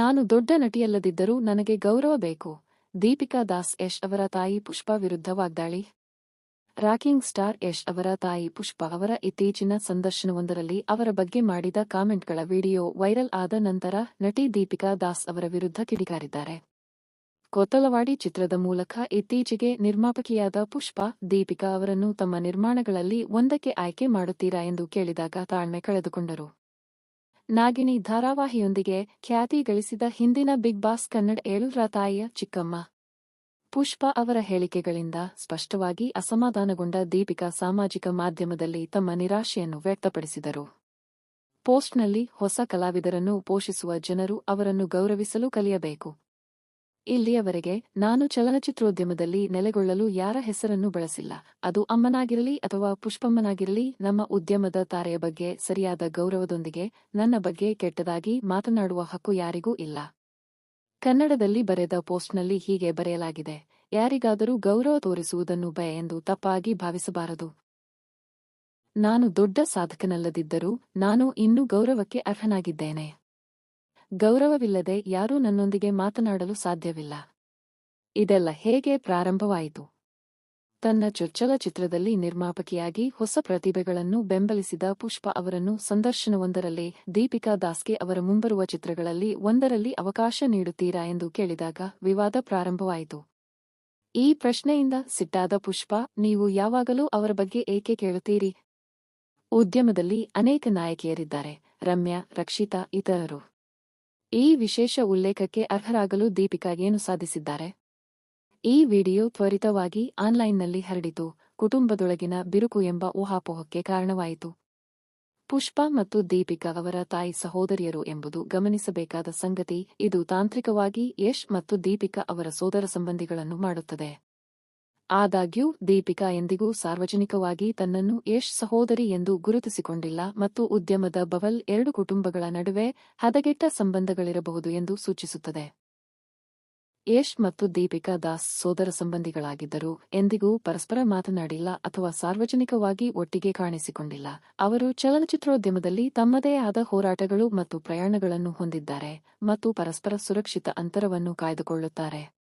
ನಾನು ದೊಡ್ಡ ನಟಿಯಲ್ಲದಿದ್ದರೂ ನನಗೆ ಗೌರವ ಬೇಕು. ದೀಪಿಕಾ ದಾಸ್ ಯಶ್ ಅವರ ತಾಯಿ ಪುಷ್ಪ ವಿರುದ್ಧ ವಾಗ್ದಾಳಿ ರಾಕಿಂಗ್ ಸ್ಟಾರ್ ಯಶ್ ಅವರ ತಾಯಿ ಪುಷ್ಪ ಅವರ ಇತ್ತೀಚಿನ ಸಂದರ್ಶನವೊಂದರಲ್ಲಿ ಅವರ ಬಗ್ಗೆ ಮಾಡಿದ ಕಾಮೆಂಟ್ಗಳ ವಿಡಿಯೋ ವೈರಲ್ ಆದ ನಂತರ ನಟಿ ದೀಪಿಕಾ ದಾಸ್ ಅವರ ವಿರುದ್ಧ ಕಿಡಿಕಾರಿದ್ದಾರೆ. ಕೊತ್ತಲವಾಡಿ ಚಿತ್ರದ ಮೂಲಕ ಇತ್ತೀಚೆಗೆ ನಿರ್ಮಾಪಕಿಯಾದ ಪುಷ್ಪ, ದೀಪಿಕಾ ಅವರನ್ನು ತಮ್ಮ ನಿರ್ಮಾಣಗಳಲ್ಲಿ ಒಂದಕ್ಕೆ ಆಯ್ಕೆ ಮಾಡುತ್ತೀರಾ ಎಂದು ಕೇಳಿದಾಗ ತಾಳ್ಮೆ ಕಳೆದುಕೊಂಡರು. ನಾಗಿನಿ ಧಾರಾವಾಹಿಯೊಂದಿಗೆ ಖ್ಯಾತಿ ಗಳಿಸಿದ ಹಿಂದಿನ ಬಿಗ್ ಬಾಸ್ ಕನ್ನಡ ಏಳುರ ತಾಯಿಯ ಚಿಕ್ಕಮ್ಮ. ಪುಷ್ಪ ಅವರ ಹೇಳಿಕೆಗಳಿಂದ ಸ್ಪಷ್ಟವಾಗಿ ಅಸಮಾಧಾನಗೊಂಡ ದೀಪಿಕಾ ಸಾಮಾಜಿಕ ಮಾಧ್ಯಮದಲ್ಲಿ ತಮ್ಮ ನಿರಾಶೆಯನ್ನು ವ್ಯಕ್ತಪಡಿಸಿದರು. ಪೋಸ್ಟ್ನಲ್ಲಿ ಹೊಸ ಕಲಾವಿದರನ್ನು ಪೋಷಿಸುವ ಜನರು ಅವರನ್ನು ಗೌರವಿಸಲು ಕಲಿಯಬೇಕು. ಇಲ್ಲಿಯವರೆಗೆ ನಾನು ಚಲನಚಿತ್ರೋದ್ಯಮದಲ್ಲಿ ನೆಲೆಗೊಳ್ಳಲು ಯಾರ ಹೆಸರನ್ನು ಬಳಸಿಲ್ಲ. ಅದು ಅಮ್ಮನಾಗಿರಲಿ ಅಥವಾ ಪುಷ್ಪಮ್ಮನಾಗಿರಲಿ, ನಮ್ಮ ಉದ್ಯಮದ ತಾರೆಯ ಬಗ್ಗೆ ಸರಿಯಾದ ಗೌರವದೊಂದಿಗೆ, ನನ್ನ ಬಗ್ಗೆ ಕೆಟ್ಟದಾಗಿ ಮಾತನಾಡುವ ಹಕ್ಕು ಯಾರಿಗೂ ಇಲ್ಲ. ಕನ್ನಡದಲ್ಲಿ ಬರೆದ ಪೋಸ್ಟ್ನಲ್ಲಿ ಹೀಗೆ ಬರೆಯಲಾಗಿದೆ, ಯಾರಿಗಾದರೂ ಗೌರವ ತೋರಿಸುವುದನ್ನು ಭಯ ಎಂದು ತಪ್ಪಾಗಿ ಭಾವಿಸಬಾರದು. ನಾನು ದೊಡ್ಡ ಸಾಧಕನಲ್ಲದಿದ್ದರೂ, ನಾನು ಇನ್ನೂ ಗೌರವಕ್ಕೆ ಅರ್ಹನಾಗಿದ್ದೇನೆ. ಗೌರವವಿಲ್ಲದೆ ಯಾರೂ ನನ್ನೊಂದಿಗೆ ಮಾತನಾಡಲು ಸಾಧ್ಯವಿಲ್ಲ. ಇದೆಲ್ಲ ಹೇಗೆ ಪ್ರಾರಂಭವಾಯಿತು? ತನ್ನ ಚೊಚ್ಚಲ ಚಿತ್ರದಲ್ಲಿ ನಿರ್ಮಾಪಕಿಯಾಗಿ ಹೊಸ ಪ್ರತಿಭೆಗಳನ್ನು ಬೆಂಬಲಿಸಿದ ಪುಷ್ಪ ಅವರನ್ನು ಸಂದರ್ಶನವೊಂದರಲ್ಲಿ ದೀಪಿಕಾ ದಾಸ್ಗೆ ಅವರ ಮುಂಬರುವ ಚಿತ್ರಗಳಲ್ಲಿ ಒಂದರಲ್ಲಿ ಅವಕಾಶ ನೀಡುತ್ತೀರಾ ಎಂದು ಕೇಳಿದಾಗ ವಿವಾದ ಪ್ರಾರಂಭವಾಯಿತು. ಈ ಪ್ರಶ್ನೆಯಿಂದ ಸಿಟ್ಟಾದ ಪುಷ್ಪ, ನೀವು ಯಾವಾಗಲೂ ಅವರ ಬಗ್ಗೆ ಏಕೆ ಕೇಳುತ್ತೀರಿ? ಉದ್ಯಮದಲ್ಲಿ ಅನೇಕ ನಾಯಕಿಯರಿದ್ದಾರೆ, ರಮ್ಯಾ, ರಕ್ಷಿತಾ, ಇತರರು. ಈ ವಿಶೇಷ ಉಲ್ಲೇಖಕ್ಕೆ ಅರ್ಹರಾಗಲು ದೀಪಿಕಾ ಏನು ಸಾಧಿಸಿದ್ದಾರೆ? ಈ ವಿಡಿಯೋ ತ್ವರಿತವಾಗಿ ಆನ್ಲೈನ್ನಲ್ಲಿ ಹರಡಿತು. ಕುಟುಂಬದೊಳಗಿನ ಬಿರುಕು ಎಂಬ ಊಹಾಪೋಹಕ್ಕೆ ಕಾರಣವಾಯಿತು. ಪುಷ್ಪಾ ಮತ್ತು ದೀಪಿಕಾ ಅವರ ತಾಯಿ ಸಹೋದರಿಯರು ಎಂಬುದು ಗಮನಿಸಬೇಕಾದ ಸಂಗತಿ, ಇದು ತಾಂತ್ರಿಕವಾಗಿ ಯಶ್ ಮತ್ತು ದೀಪಿಕಾ ಅವರ ಸೋದರ ಸಂಬಂಧಿಗಳನ್ನು ಮಾಡುತ್ತದೆ. ಆದಾಗ್ಯೂ, ದೀಪಿಕಾ ಎಂದಿಗೂ ಸಾರ್ವಜನಿಕವಾಗಿ ತನ್ನನ್ನು ಯಶ್ ಸಹೋದರಿ ಎಂದು ಗುರುತಿಸಿಕೊಂಡಿಲ್ಲ ಮತ್ತು ಉದ್ಯಮದ ಬವಲ್ ಎರಡು ಕುಟುಂಬಗಳ ನಡುವೆ ಹದಗೆಟ್ಟ ಸಂಬಂಧಗಳಿರಬಹುದು ಎಂದು ಸೂಚಿಸುತ್ತದೆ. ಯಶ್ ಮತ್ತು ದೀಪಿಕಾ ದಾಸ್ ಸೋದರ ಸಂಬಂಧಿಗಳಾಗಿದ್ದರು, ಎಂದಿಗೂ ಪರಸ್ಪರ ಮಾತನಾಡಿಲ್ಲ ಅಥವಾ ಸಾರ್ವಜನಿಕವಾಗಿ ಒಟ್ಟಿಗೆ ಕಾಣಿಸಿಕೊಂಡಿಲ್ಲ. ಅವರು ಚಲನಚಿತ್ರೋದ್ಯಮದಲ್ಲಿ ತಮ್ಮದೇ ಆದ ಹೋರಾಟಗಳು ಮತ್ತು ಪ್ರಯಾಣಗಳನ್ನು ಹೊಂದಿದ್ದಾರೆ ಮತ್ತು ಪರಸ್ಪರ ಸುರಕ್ಷಿತ ಅಂತರವನ್ನು ಕಾಯ್ದುಕೊಳ್ಳುತ್ತಾರೆ.